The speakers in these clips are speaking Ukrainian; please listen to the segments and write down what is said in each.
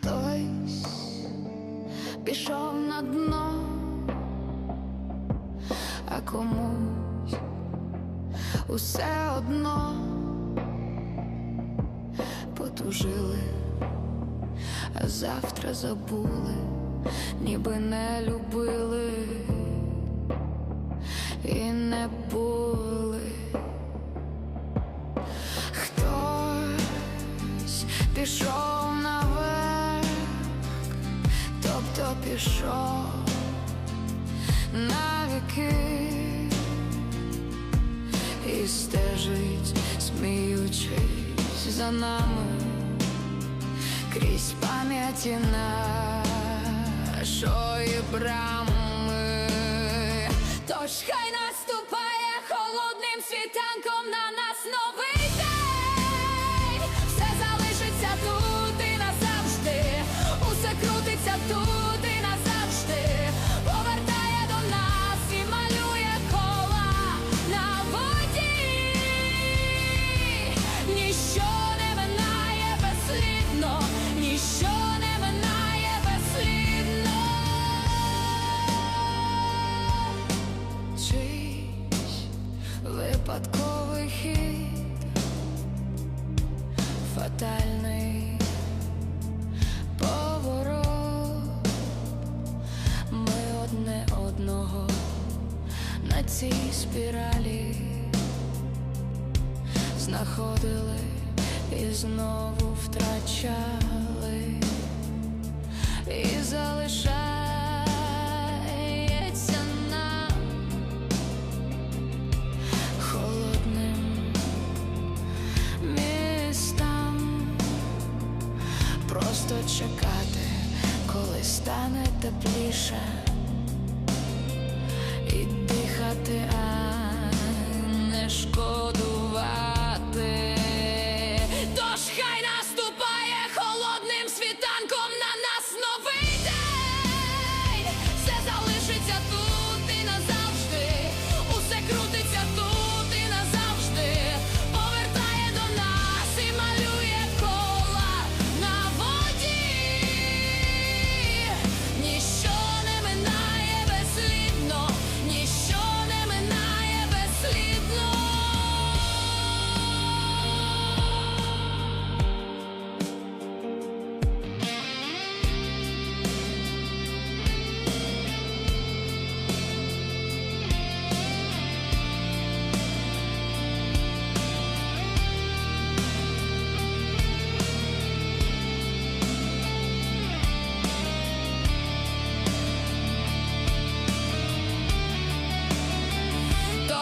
Хтось пішов на дно, а комусь усе одно потужили, а завтра забули, ніби не любили і не були. Пішов пішов навіки і стежить, сміючись за нами крізь пам'яті нашої брами. Випадковий хід, фатальний поворот. Ми одне одного на цій спіралі знаходили і знову втрачали, і залишається коли стане тепліше, і дихати,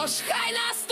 Deus cai nas